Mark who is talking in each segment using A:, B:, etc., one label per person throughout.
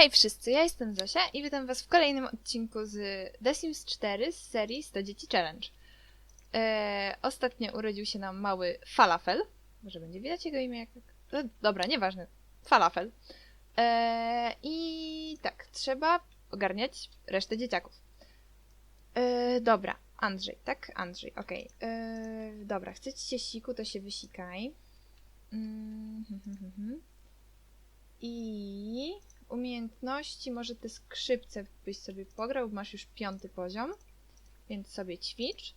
A: Hej wszyscy, ja jestem Zosia i witam was w kolejnym odcinku z The Sims 4 z serii 100 Dzieci Challenge. Eee, ostatnio urodził się nam mały Falafel. Może będzie widać jego imię? Jak... No, dobra, nieważne. Falafel. Eee, I tak, trzeba ogarniać resztę dzieciaków. Eee, dobra, Andrzej, tak? Andrzej, okej. Eee, dobra, chcecie się siku, to się wysikaj. Mm, hm, hm, hm, hm. I umiejętności, może te skrzypce byś sobie pograł, masz już piąty poziom, więc sobie ćwicz.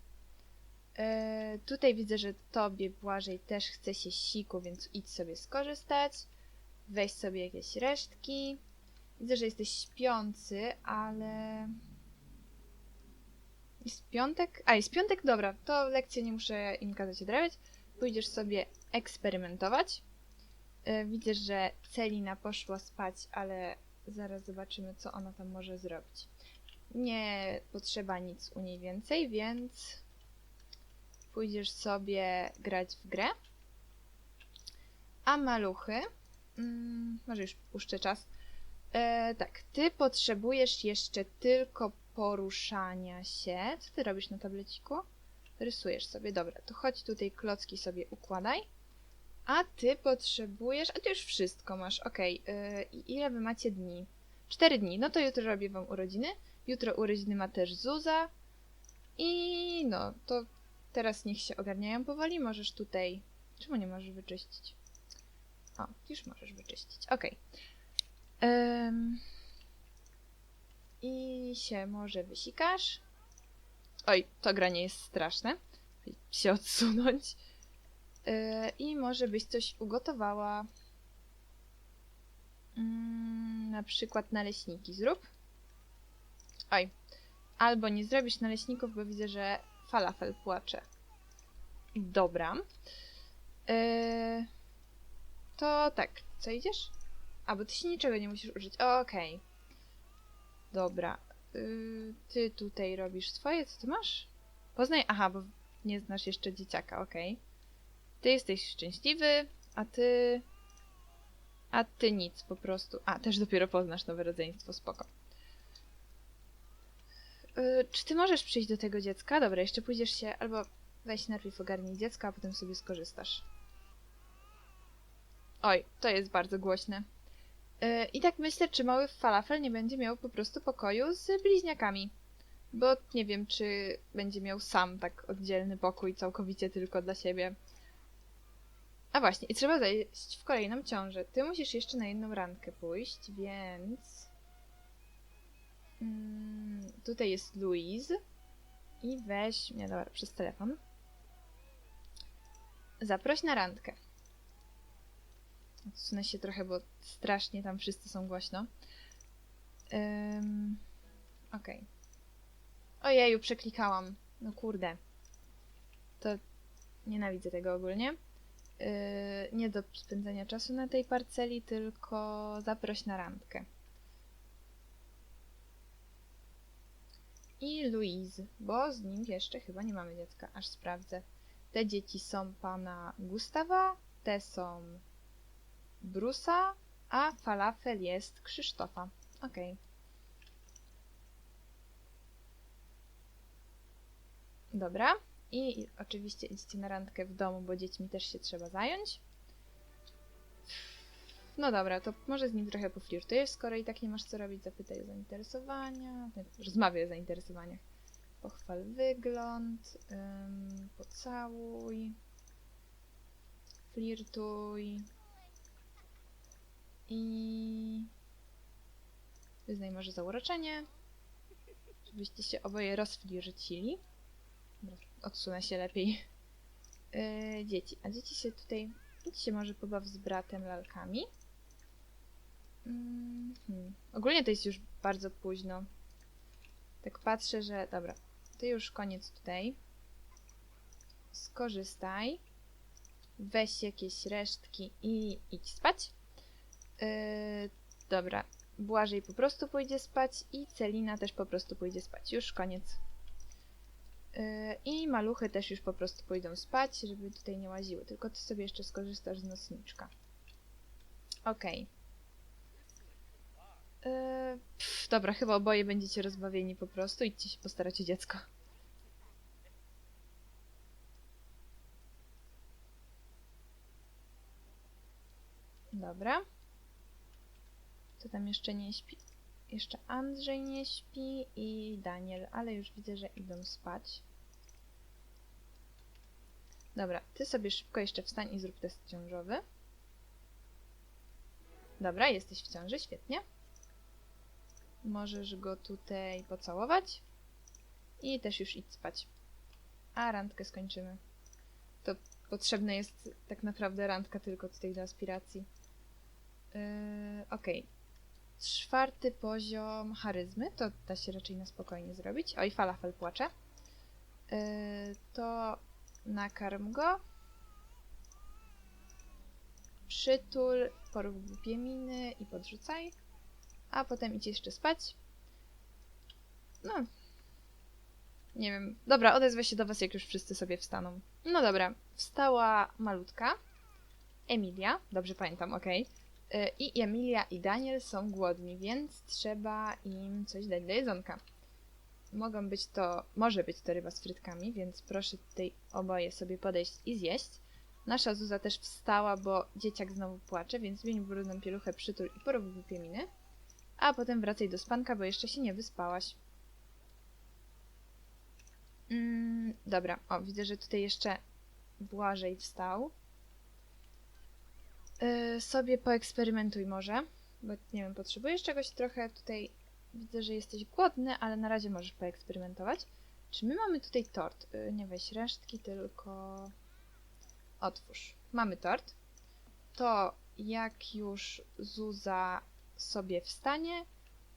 A: E, tutaj widzę, że tobie Błażej też chce się siku, więc idź sobie skorzystać. Weź sobie jakieś resztki. Widzę, że jesteś śpiący, ale... Jest piątek? A, jest piątek? Dobra, to lekcję nie muszę im kazać odrabiać. Pójdziesz sobie eksperymentować. E, Widzę, że Celina poszła spać, ale zaraz zobaczymy, co ona tam może zrobić. Nie potrzeba nic u niej więcej, więc pójdziesz sobie grać w grę. A maluchy, mm, może już puszczę czas. E, tak, ty potrzebujesz jeszcze tylko poruszania się. Co ty robisz na tableciku? Rysujesz sobie, dobra, to chodź tutaj klocki sobie układaj. A ty potrzebujesz. A ty już wszystko masz, okej. Okay. I ile wy macie dni? Cztery dni. No to jutro robię wam urodziny. Jutro urodziny ma też Zuza. I no, to teraz niech się ogarniają powoli. Możesz tutaj. Czemu nie możesz wyczyścić? O, już możesz wyczyścić. Okej. Ym... I się może wysikasz. Oj, to granie jest straszne. Się odsunąć. Yy, I może byś coś ugotowała. Mm, na przykład naleśniki zrób. Oj. Albo nie zrobisz naleśników, bo widzę, że falafel płacze. Dobra. Yy, to tak, co idziesz? A, bo ty się niczego nie musisz użyć. Okej. Okay. Dobra. Yy, ty tutaj robisz swoje, co ty masz? Poznaj. Aha, bo nie znasz jeszcze dzieciaka, okej. Okay. Ty jesteś szczęśliwy, a ty... A ty nic, po prostu. A, też dopiero poznasz nowe rodzeństwo, spoko. Yy, czy ty możesz przyjść do tego dziecka? Dobra, jeszcze pójdziesz się, albo weź najpierw ogarnij dziecka, a potem sobie skorzystasz. Oj, to jest bardzo głośne. Yy, I tak myślę, czy mały falafel nie będzie miał po prostu pokoju z bliźniakami. Bo nie wiem, czy będzie miał sam tak oddzielny pokój całkowicie tylko dla siebie. A właśnie, i trzeba zajść w kolejną ciążę. Ty musisz jeszcze na jedną randkę pójść, więc... Mm, tutaj jest Louise. I weź... Nie, dobra, przez telefon. Zaproś na randkę. Odsunę się trochę, bo strasznie tam wszyscy są głośno. Um, Okej. Okay. Ojeju, przeklikałam. No kurde. To nienawidzę tego ogólnie. Yy, nie do spędzenia czasu na tej parceli, tylko zaproś na randkę. I Louise, bo z nim jeszcze chyba nie mamy dziecka, aż sprawdzę. Te dzieci są pana Gustawa, te są Brusa, a falafel jest Krzysztofa. Ok. Dobra. I oczywiście idźcie na randkę w domu, bo dziećmi też się trzeba zająć. No dobra, to może z nim trochę poflirtujesz, skoro i tak nie masz co robić, zapytaj o zainteresowania, rozmawiaj o zainteresowaniach. Pochwal wygląd, ym, pocałuj, flirtuj i wyznaj może zauroczenie, żebyście się oboje rozflircili odsunę się lepiej. Yy, dzieci. A dzieci się tutaj... Idź się może pobaw z bratem lalkami. Mm -hmm. Ogólnie to jest już bardzo późno. Tak patrzę, że... Dobra. To już koniec tutaj. Skorzystaj. Weź jakieś resztki i idź spać. Yy, dobra. Błażej po prostu pójdzie spać i Celina też po prostu pójdzie spać. Już koniec. Yy, I maluchy też już po prostu pójdą spać, żeby tutaj nie łaziły. Tylko ty sobie jeszcze skorzystasz z nocniczka. Ok. Yy, Eee, pff, dobra, chyba oboje będziecie rozbawieni po prostu. Idźcie się postarać o dziecko. Dobra. To tam jeszcze nie śpi. Jeszcze Andrzej nie śpi i Daniel, ale już widzę, że idą spać. Dobra, ty sobie szybko jeszcze wstań i zrób test ciążowy. Dobra, jesteś w ciąży, świetnie. Możesz go tutaj pocałować. I też już idź spać. A randkę skończymy. To potrzebna jest tak naprawdę randka tylko tutaj do aspiracji. Yy, Okej. Czwarty poziom charyzmy. To da się raczej na spokojnie zrobić. Oj, falafel płacze. Yy, to nakarm go. Przytul, porób głupie miny i podrzucaj. A potem idź jeszcze spać. No. Nie wiem. Dobra, odezwę się do was, jak już wszyscy sobie wstaną. No dobra. Wstała malutka. Emilia. Dobrze pamiętam, okej. Y, I Emilia i Daniel są głodni, więc trzeba im coś dać do jedzonka. Mogą być to, może być to ryba z frytkami, więc proszę tutaj oboje sobie podejść i zjeść. Nasza Zuza też wstała, bo dzieciak znowu płacze, więc zmień brudną pieluchę, przytul i porób głupie miny. A potem wracaj do spanka, bo jeszcze się nie wyspałaś. Mm, dobra, o, widzę, że tutaj jeszcze Błażej wstał. Yy, sobie poeksperymentuj może, bo nie wiem, potrzebujesz czegoś trochę tutaj. Widzę, że jesteś głodny, ale na razie możesz poeksperymentować. Czy my mamy tutaj tort? Yy, nie weź resztki, tylko otwórz. Mamy tort. To jak już Zuza sobie wstanie,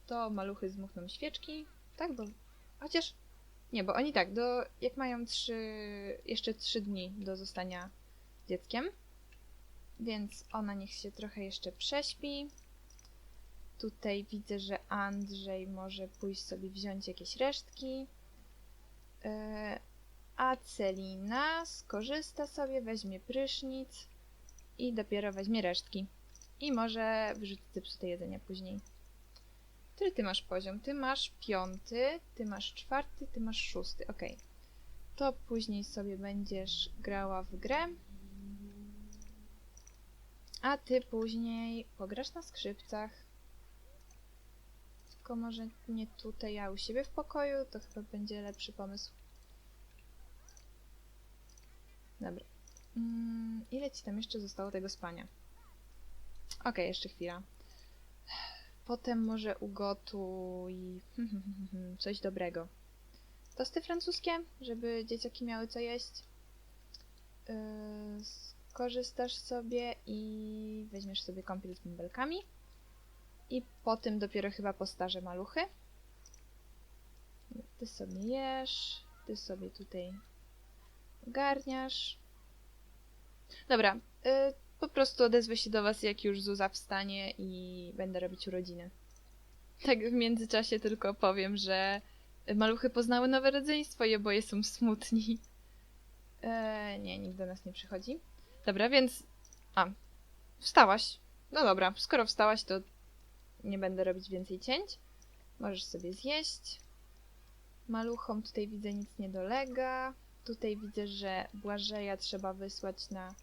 A: to maluchy zmuchną świeczki, tak? Bo chociaż nie, bo oni tak, do, jak mają trzy, jeszcze trzy dni do zostania dzieckiem, więc ona niech się trochę jeszcze prześpi. Tutaj widzę, że Andrzej może pójść sobie wziąć jakieś resztki. Yy, a Celina skorzysta sobie, weźmie prysznic i dopiero weźmie resztki. I może wyrzucić zepsute jedzenie później. Który ty masz poziom? Ty masz piąty, ty masz czwarty, ty masz szósty. Ok. To później sobie będziesz grała w grę. A ty później pograsz na skrzypcach. Tylko może nie tutaj, a u siebie w pokoju. To chyba będzie lepszy pomysł. Dobra. Mm, ile ci tam jeszcze zostało tego spania? Okej, jeszcze chwila. Potem może ugotuj coś dobrego. Tosty francuskie, żeby dzieciaki miały co jeść. Yy, skorzystasz sobie i weźmiesz sobie kąpiel z bąbelkami. I po tym dopiero chyba postarzę maluchy. Ty sobie jesz, ty sobie tutaj ogarniasz. Dobra, y, po prostu odezwę się do was, jak już Zuza wstanie i będę robić urodziny. Tak w międzyczasie tylko powiem, że maluchy poznały nowe rodzeństwo i oboje są smutni. E, nie, nikt do nas nie przychodzi. Dobra, więc... A, wstałaś. No dobra, skoro wstałaś, to nie będę robić więcej cięć. Możesz sobie zjeść. Maluchom tutaj widzę nic nie dolega. Tutaj widzę, że Błażeja trzeba wysłać na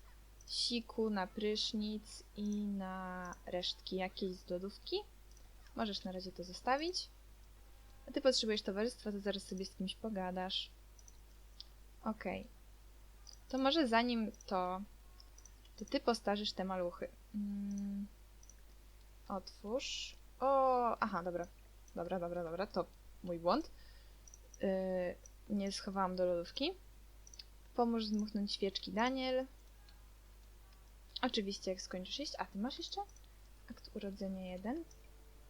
A: siku, na prysznic i na resztki jakiejś z lodówki. Możesz na razie to zostawić. A ty potrzebujesz towarzystwa, to zaraz sobie z kimś pogadasz. Okej. Okay. To może zanim to, to ty postarzysz te maluchy. Mm. Otwórz. O, aha, dobra. Dobra, dobra, dobra, to mój błąd. Yy, nie schowałam do lodówki. Pomóż zmuchnąć świeczki, Daniel. Oczywiście, jak skończysz jeść. A, ty masz jeszcze? Akt urodzenia jeden.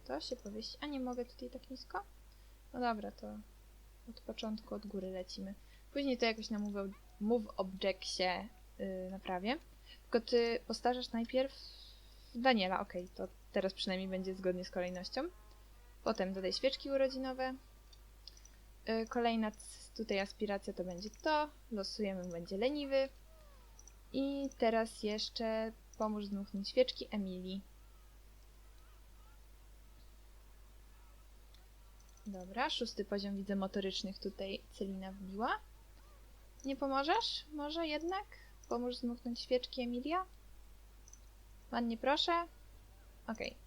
A: To się powiesi. A nie mogę tutaj tak nisko? No dobra, to od początku, od góry lecimy. Później to jakoś na Move, move Objectie yy, naprawię. Tylko ty postarzasz najpierw Daniela. Okay, to teraz przynajmniej będzie zgodnie z kolejnością. Potem dodaj świeczki urodzinowe. Yy, kolejna tutaj aspiracja to będzie to. Losujemy, będzie leniwy. I teraz jeszcze pomóż zdmuchnąć świeczki Emilii. Dobra, szósty poziom widzę motorycznych tutaj Celina wbiła. Nie pomożesz? Może jednak? Pomóż zmknąć świeczki, Emilia? Ładnie proszę. Okej.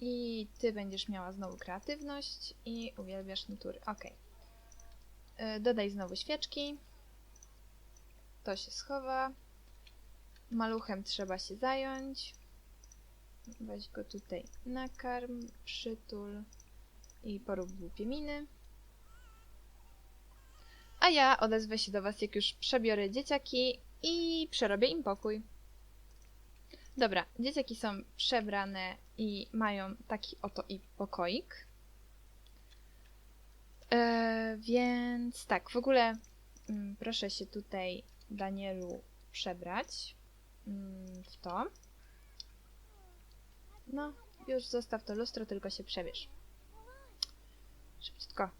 A: I ty będziesz miała znowu kreatywność i uwielbiasz natury. Y, Dodaj znowu świeczki. To się schowa. Maluchem trzeba się zająć. Weź go tutaj nakarm, przytul i porób głupie miny. A ja odezwę się do was, jak już przebiorę dzieciaki i przerobię im pokój. Dobra, dzieciaki są przebrane i mają taki oto i pokoik. E, więc tak, w ogóle mm, proszę się tutaj, Danielu, przebrać mm, w to. No, już zostaw to lustro, tylko się przebierz. Szybciutko.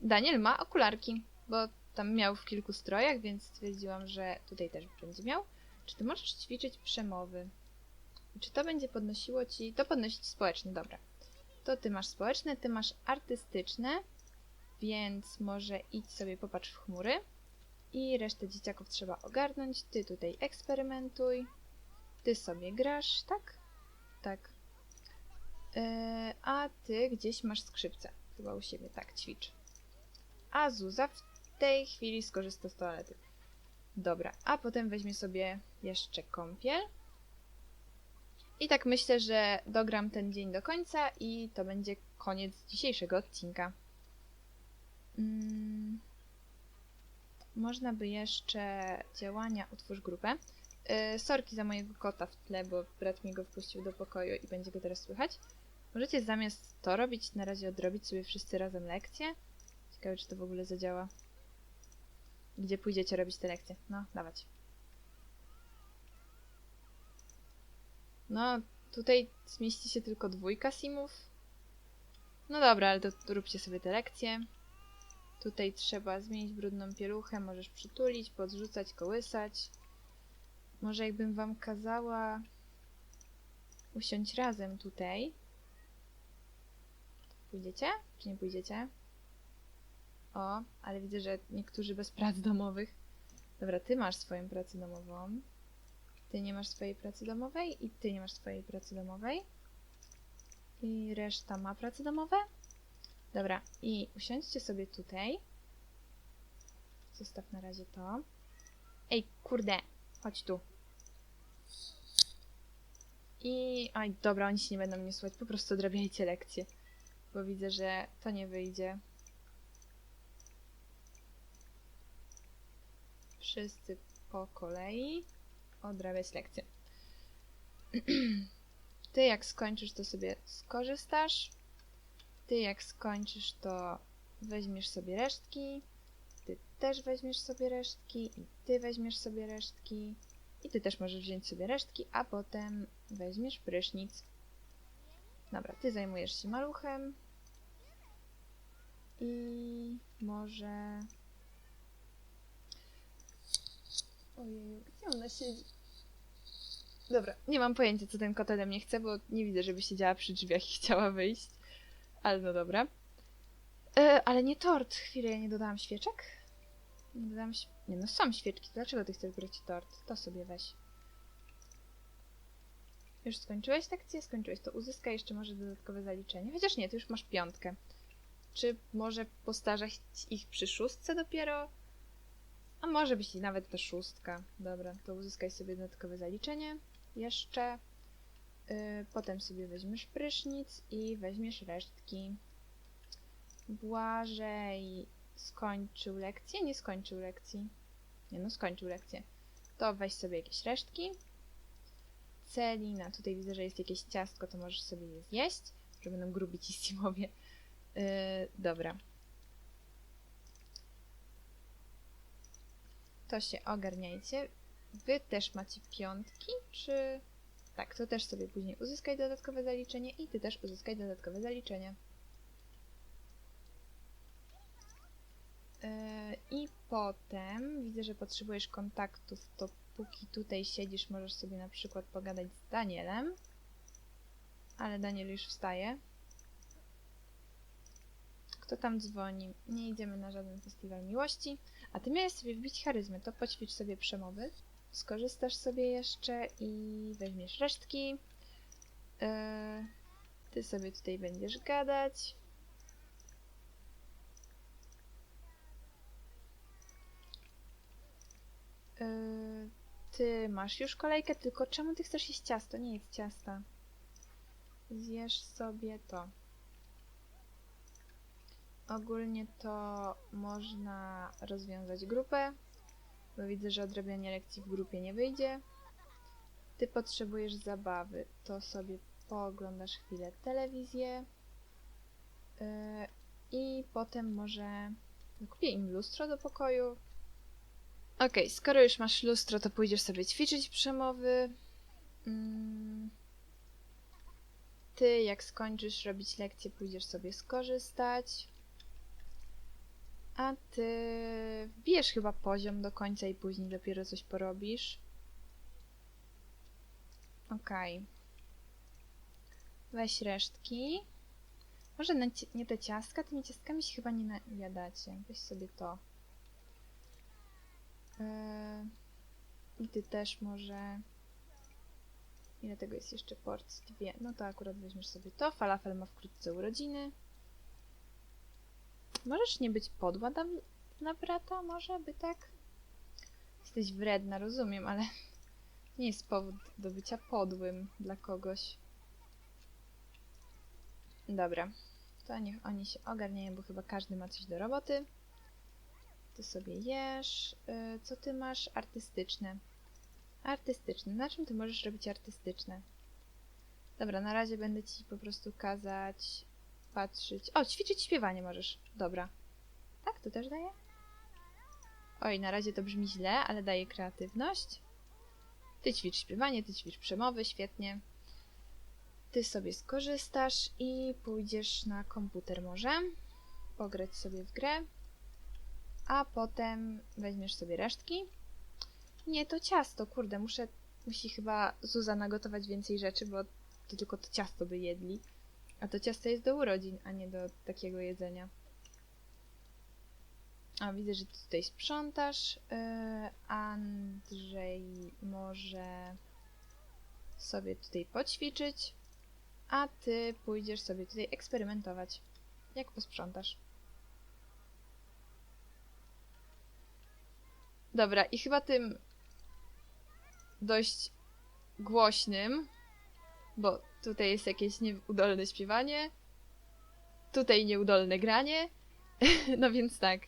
A: Daniel ma okularki, bo tam miał w kilku strojach, więc stwierdziłam, że tutaj też będzie miał. Czy ty możesz ćwiczyć przemowy? Czy to będzie podnosiło ci... To podnosić społeczne, dobra. To ty masz społeczne, ty masz artystyczne, więc może idź sobie popatrz w chmury. I resztę dzieciaków trzeba ogarnąć. Ty tutaj eksperymentuj. Ty sobie grasz, tak? Tak. Yy, a ty gdzieś masz skrzypce. Chyba u siebie, tak, ćwicz. A Zuza w tej chwili skorzysta z toalety. Dobra, a potem weźmie sobie jeszcze kąpiel. I tak myślę, że dogram ten dzień do końca i to będzie koniec dzisiejszego odcinka. Mm. Można by jeszcze działania utwórz grupę. Yy, sorki za mojego kota w tle, bo brat mi go wpuścił do pokoju i będzie go teraz słychać. Możecie zamiast to robić, na razie odrobić sobie wszyscy razem lekcje. Ciekawe, czy to w ogóle zadziała. Gdzie pójdziecie robić te lekcje? No, dawać. No, tutaj zmieści się tylko dwójka simów. No dobra, ale to róbcie sobie te lekcje. Tutaj trzeba zmienić brudną pieluchę, możesz przytulić, podrzucać, kołysać. Może jakbym wam kazała usiąść razem tutaj. Pójdziecie? Czy nie pójdziecie? O, ale widzę, że niektórzy bez prac domowych. Dobra, ty masz swoją pracę domową. Ty nie masz swojej pracy domowej i ty nie masz swojej pracy domowej. I reszta ma prace domowe. Dobra, i usiądźcie sobie tutaj. Zostaw na razie to. Ej, kurde, chodź tu. I... Aj, dobra, oni się nie będą mnie słuchać, po prostu odrabiajcie lekcje. Bo widzę, że to nie wyjdzie. Wszyscy po kolei odrabiać lekcje. Ty jak skończysz, to sobie skorzystasz. Ty jak skończysz, to weźmiesz sobie resztki. Też weźmiesz sobie resztki. I ty weźmiesz sobie resztki. I ty też możesz wziąć sobie resztki, a potem weźmiesz prysznic. Dobra, ty zajmujesz się maluchem. I może... Ojej, gdzie ona siedzi? Dobra, nie mam pojęcia, co ten kot ode mnie chce, bo nie widzę, żeby siedziała przy drzwiach i chciała wyjść. Ale no dobra. E, ale nie tort. Chwilę, ja nie dodałam świeczek? Ś- Nie no, są świeczki. Dlaczego ty chcesz brać tort? To sobie weź. Już skończyłeś lekcję? Skończyłeś. To uzyskaj jeszcze może dodatkowe zaliczenie. Chociaż nie, ty już masz piątkę. Czy może postarzać ich przy szóstce dopiero? A może być nawet ta szóstka. Dobra, to uzyskaj sobie dodatkowe zaliczenie. Jeszcze. Yy, potem sobie weźmiesz prysznic i weźmiesz resztki. Błażej skończył lekcję? Nie skończył lekcji. Nie no, skończył lekcję. To weź sobie jakieś resztki. Celina, tutaj widzę, że jest jakieś ciastko, to możesz sobie je zjeść, że będą grubi ci Simowie. Yy, dobra. To się ogarniajcie. Wy też macie piątki, czy... Tak, to też sobie później uzyskaj dodatkowe zaliczenie i ty też uzyskaj dodatkowe zaliczenie. I potem widzę, że potrzebujesz kontaktów, to póki tutaj siedzisz, możesz sobie na przykład pogadać z Danielem. Ale Daniel już wstaje. Kto tam dzwoni? Nie idziemy na żaden festiwal miłości. A ty miałeś sobie wbić charyzmę, to poćwicz sobie przemowy. Skorzystasz sobie jeszcze i weźmiesz resztki. Yy, ty sobie tutaj będziesz gadać. Yy, ty masz już kolejkę, tylko czemu ty chcesz jeść ciasto? Nie jedz ciasta. Zjesz sobie to. Ogólnie to można rozwiązać grupę, bo widzę, że odrabianie lekcji w grupie nie wyjdzie. Ty potrzebujesz zabawy, to sobie pooglądasz chwilę telewizję yy, i potem może kupię im lustro do pokoju. Okej, skoro już masz lustro, to pójdziesz sobie ćwiczyć przemowy. Mm. Ty, jak skończysz robić lekcje, pójdziesz sobie skorzystać. A ty wbijesz chyba poziom do końca i później dopiero coś porobisz. Okej. Weź resztki. Może nie te ciastka, tymi ciastkami się chyba nie najadacie. Weź sobie to. Yy, I ty też może. Ile tego jest jeszcze porcji? Dwie. No to akurat weźmiesz sobie to. Falafel ma wkrótce urodziny. Możesz nie być podła na, na brata, może by tak? Jesteś wredna, rozumiem, ale nie jest powód do bycia podłym dla kogoś. Dobra, to niech oni się ogarniają, bo chyba każdy ma coś do roboty. Ty sobie jesz. Y, Co ty masz? Artystyczne. Artystyczne. Na czym ty możesz robić artystyczne? Dobra, na razie będę ci po prostu kazać patrzeć. O, ćwiczyć śpiewanie możesz. Dobra. Tak, to też daje? Oj, na razie to brzmi źle, ale daje kreatywność. Ty ćwicz śpiewanie, ty ćwicz przemowy, świetnie. Ty sobie skorzystasz i pójdziesz na komputer może. Pograć sobie w grę. A potem weźmiesz sobie resztki. Nie, to ciasto, kurde, muszę, musi chyba Zuza nagotować więcej rzeczy, bo to tylko to ciasto by jedli. A to ciasto jest do urodzin, a nie do takiego jedzenia. A widzę, że ty tutaj sprzątasz. Yy, Andrzej może sobie tutaj poćwiczyć, a ty pójdziesz sobie tutaj eksperymentować. Jak posprzątasz? Dobra, i chyba tym dość głośnym, bo tutaj jest jakieś nieudolne śpiewanie, tutaj nieudolne granie, no więc tak,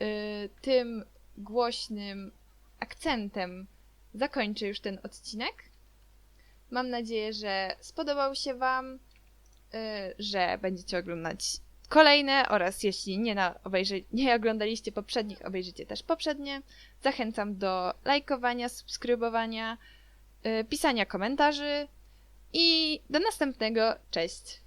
A: y, tym głośnym akcentem zakończę już ten odcinek. Mam nadzieję, że spodobał się Wam, y, że będziecie oglądać kolejne oraz jeśli nie, na obejrzy, nie oglądaliście poprzednich, obejrzycie też poprzednie. Zachęcam do lajkowania, subskrybowania, y, pisania komentarzy i do następnego. Cześć!